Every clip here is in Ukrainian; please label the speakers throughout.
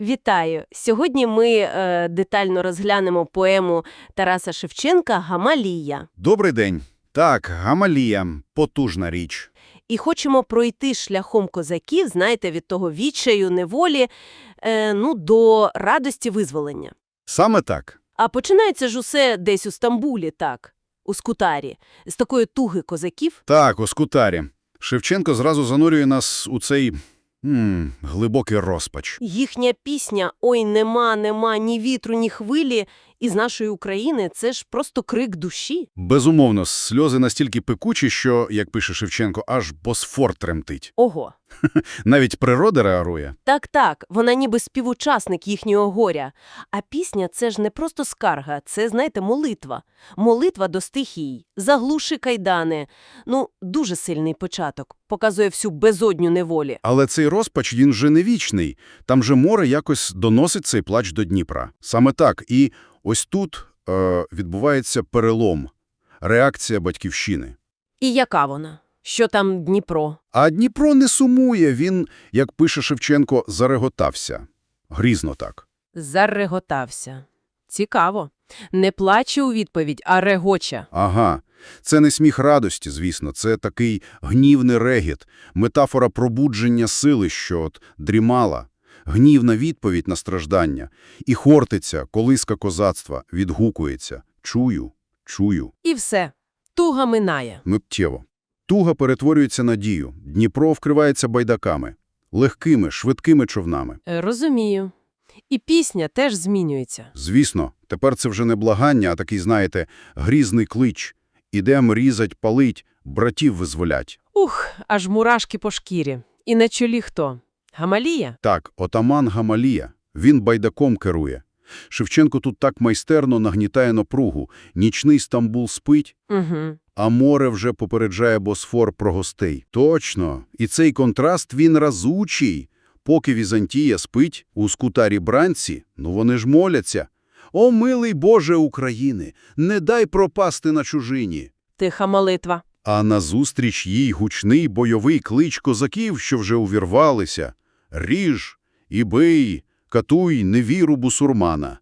Speaker 1: Вітаю! Сьогодні ми е, детально розглянемо поему Тараса Шевченка «Гамалія»
Speaker 2: Добрий день. Так, Гамалія – потужна річ.
Speaker 1: і хочемо пройти шляхом козаків, знаєте, від того відчаю, неволі, е, ну, до радості визволення.
Speaker 2: Саме так.
Speaker 1: А починається ж усе десь у Стамбулі, так, у Скутарі, з такої туги козаків.
Speaker 2: Так, у Скутарі. Шевченко зразу занурює нас у цей м, глибокий розпач.
Speaker 1: Їхня пісня «Ой, нема, нема ні вітру, ні хвилі» із нашої України – це ж просто крик душі.
Speaker 2: Безумовно, сльози настільки пекучі, що, як пише Шевченко, аж Босфор тремтить.
Speaker 1: Ого!
Speaker 2: Навіть природа реагує.
Speaker 1: Так-так, вона ніби співучасник їхнього горя. А пісня – це ж не просто скарга, це, знаєте, молитва. Молитва до стихій, заглуши кайдани. Ну, дуже сильний початок, показує всю безодню неволі.
Speaker 2: Але цей розпач, він же не вічний. Там же море якось доносить цей плач до Дніпра. Саме так. І ось тут е, відбувається перелом, реакція батьківщини.
Speaker 1: І яка вона? Що там Дніпро?
Speaker 2: А Дніпро не сумує, він, як пише Шевченко, зареготався. Грізно так.
Speaker 1: Зареготався. Цікаво. Не плаче у відповідь, а регоче.
Speaker 2: Ага. Це не сміх радості, звісно, це такий гнівний регіт, метафора пробудження сили, що от дрімала, гнівна відповідь на страждання. І хортиця, колиска козацтва, відгукується. Чую, чую.
Speaker 1: І все. Туга минає.
Speaker 2: Миттєво. Туга перетворюється на дію. Дніпро вкривається байдаками. Легкими, швидкими човнами.
Speaker 1: Е, Розумію. І пісня теж змінюється.
Speaker 2: Звісно, тепер це вже не благання, а такий, знаєте, грізний клич. Ідем різать, палить, братів визволять.
Speaker 1: Ух, аж мурашки по шкірі. І на чолі хто? Гамалія?
Speaker 2: Так, отаман Гамалія. Він байдаком керує. Шевченко тут так майстерно нагнітає напругу. Нічний Стамбул спить,
Speaker 1: Угу.
Speaker 2: а море вже попереджає Босфор про гостей. Точно. І цей контраст він разучий. Поки Візантія спить, у скутарі бранці, ну вони ж моляться. «О, милий Боже України, не дай пропасти на чужині!»
Speaker 1: Тиха молитва.
Speaker 2: А назустріч їй гучний бойовий клич козаків, що вже увірвалися. «Ріж і бий, катуй невіру бусурмана».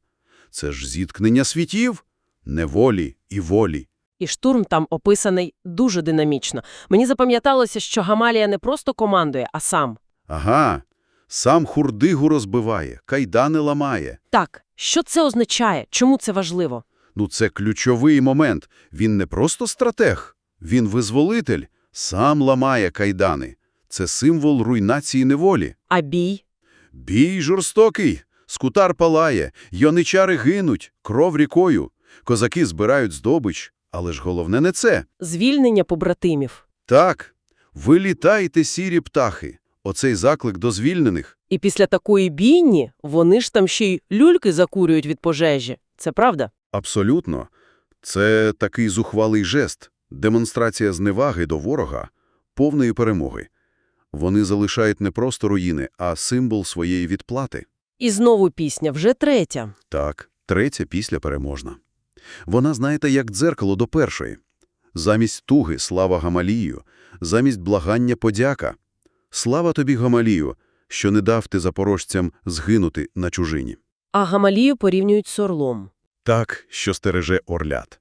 Speaker 2: Це ж зіткнення світів, неволі і волі.
Speaker 1: І штурм там описаний дуже динамічно. Мені запам'яталося, що Гамалія не просто командує, а сам.
Speaker 2: Ага, сам хурдигу розбиває, кайдани ламає.
Speaker 1: Так, що це означає? Чому це важливо?
Speaker 2: Ну це ключовий момент. Він не просто стратег, він визволитель, сам ламає кайдани. Це символ руйнації неволі.
Speaker 1: А бій?
Speaker 2: Бій жорстокий, скутар палає, йоничари гинуть, кров рікою. Козаки збирають здобич, але ж головне не це.
Speaker 1: Звільнення побратимів.
Speaker 2: Так, ви літаєте, сірі птахи. Оцей заклик до звільнених.
Speaker 1: І після такої бійні вони ж там ще й люльки закурюють від пожежі. Це правда?
Speaker 2: Абсолютно. Це такий зухвалий жест, демонстрація зневаги до ворога, повної перемоги. Вони залишають не просто руїни, а символ своєї відплати.
Speaker 1: І знову пісня, вже третя.
Speaker 2: Так, третя після переможна. Вона, знаєте, як дзеркало до першої. Замість туги – слава Гамалію, замість благання – подяка. Слава тобі, Гамалію, що не дав ти запорожцям згинути на чужині.
Speaker 1: А Гамалію порівнюють з орлом.
Speaker 2: Так, що стереже орлят.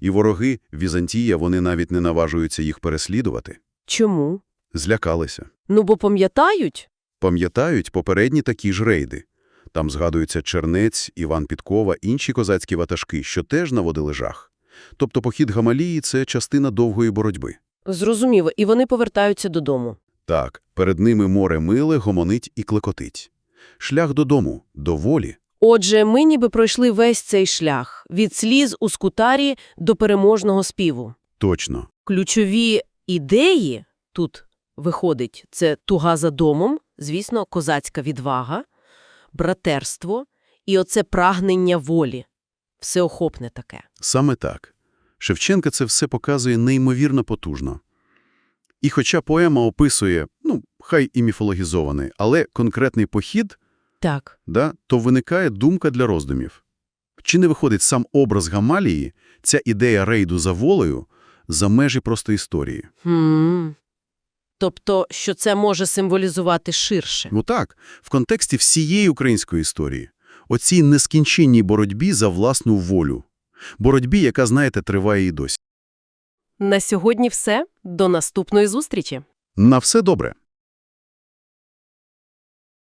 Speaker 2: І вороги Візантія, вони навіть не наважуються їх переслідувати.
Speaker 1: Чому?
Speaker 2: Злякалися.
Speaker 1: Ну, бо пам'ятають?
Speaker 2: Пам'ятають попередні такі ж рейди. Там згадуються Чернець, Іван Підкова, інші козацькі ватажки, що теж наводили жах. Тобто похід Гамалії – це частина довгої боротьби.
Speaker 1: Зрозуміло, і вони повертаються додому.
Speaker 2: Так, перед ними море миле, гомонить і клекотить. Шлях додому, до волі.
Speaker 1: Отже, ми ніби пройшли весь цей шлях – від сліз у скутарі до переможного співу.
Speaker 2: Точно.
Speaker 1: Ключові ідеї тут виходить – це туга за домом, звісно, козацька відвага, братерство і оце прагнення волі. Всеохопне таке.
Speaker 2: Саме так. Шевченка це все показує неймовірно потужно. І хоча поема описує, ну, хай і міфологізований, але конкретний похід,
Speaker 1: Так.
Speaker 2: да, то виникає думка для роздумів. Чи не виходить сам образ Гамалії, ця ідея рейду за волею, за межі просто історії?
Speaker 1: Хм. Тобто, що це може символізувати ширше.
Speaker 2: Ну так, в контексті всієї української історії. Оцій нескінченній боротьбі за власну волю. Боротьбі, яка, знаєте, триває і досі.
Speaker 1: На сьогодні все. До наступної зустрічі.
Speaker 2: На все добре.